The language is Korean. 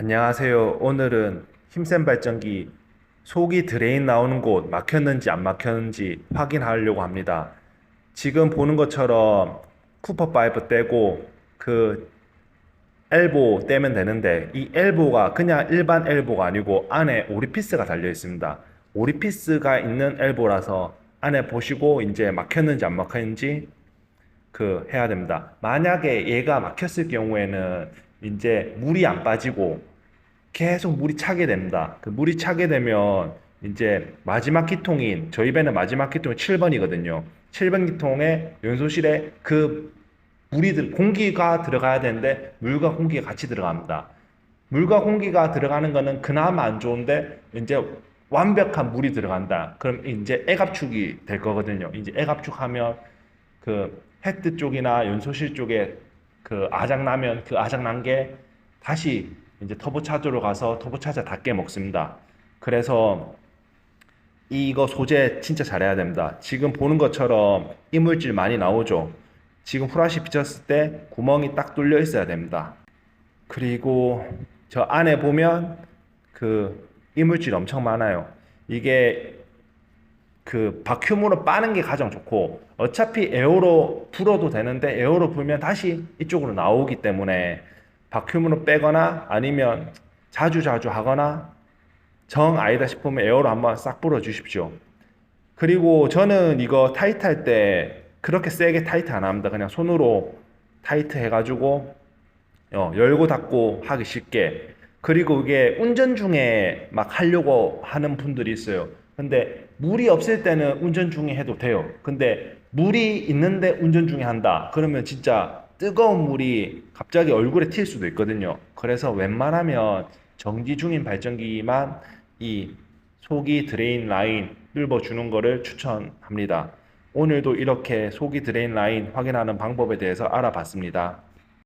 안녕하세요. 오늘은 힘센 발전기 속이 드레인 나오는 곳 막혔는지 안 막혔는지 확인하려고 합니다. 지금 보는 것처럼 쿠퍼 파이프 떼고 그 엘보 떼면 되는데 이 엘보가 그냥 일반 엘보가 아니고 안에 오리피스가 달려 있습니다. 오리피스가 있는 엘보라서 안에 보시고 이제 막혔는지 안 막혔는지 그 해야 됩니다. 만약에 얘가 막혔을 경우에는 이제 물이 안 빠지고 계속 물이 차게 됩니다. 그 물이 차게 되면 이제 마지막 기통인 저희 배는 마지막 기통이 7번이거든요. 7번 기통에 연소실에 그 물이 들 공기가 들어가야 되는데 물과 공기가 같이 들어갑니다. 물과 공기가 들어가는 거는 그나마 안 좋은데 이제 완벽한 물이 들어간다. 그럼 이제 애갑축이 될 거거든요. 이제 애갑축하면 그 헤드 쪽이나 연소실 쪽에 그 아작 나면 그 아작 난 게 다시 이제 터보 차저로 가서 터보 차저 닿게 먹습니다. 그래서 이거 소재 진짜 잘해야 됩니다. 지금 보는 것처럼 이물질 많이 나오죠. 지금 후라시 비쳤을 때 구멍이 딱 뚫려 있어야 됩니다. 그리고 저 안에 보면 그 이물질 엄청 많아요. 이게 그 바큐으로 빠는 게 가장 좋고 어차피 에어로 불어도 되는데 에어로 불면 다시 이쪽으로 나오기 때문에 바큐으로 빼거나 아니면 자주 자주 하거나 정 아니다 싶으면 에어로 한번 싹 불어 주십시오. 그리고 저는 이거 타이트 할 때 그렇게 세게 타이트 안 합니다. 그냥 손으로 타이트 해가지고 어, 열고 닫고 하기 쉽게. 그리고 이게 운전 중에 막 하려고 하는 분들이 있어요. 근데 물이 없을 때는 운전 중에 해도 돼요. 근데 물이 있는데 운전 중에 한다. 그러면 진짜 뜨거운 물이 갑자기 얼굴에 튈 수도 있거든요. 그래서 웬만하면 정지 중인 발전기만 이 속이 드레인 라인 뚫어 주는 거를 추천합니다. 오늘도 이렇게 속이 드레인 라인 확인하는 방법에 대해서 알아봤습니다.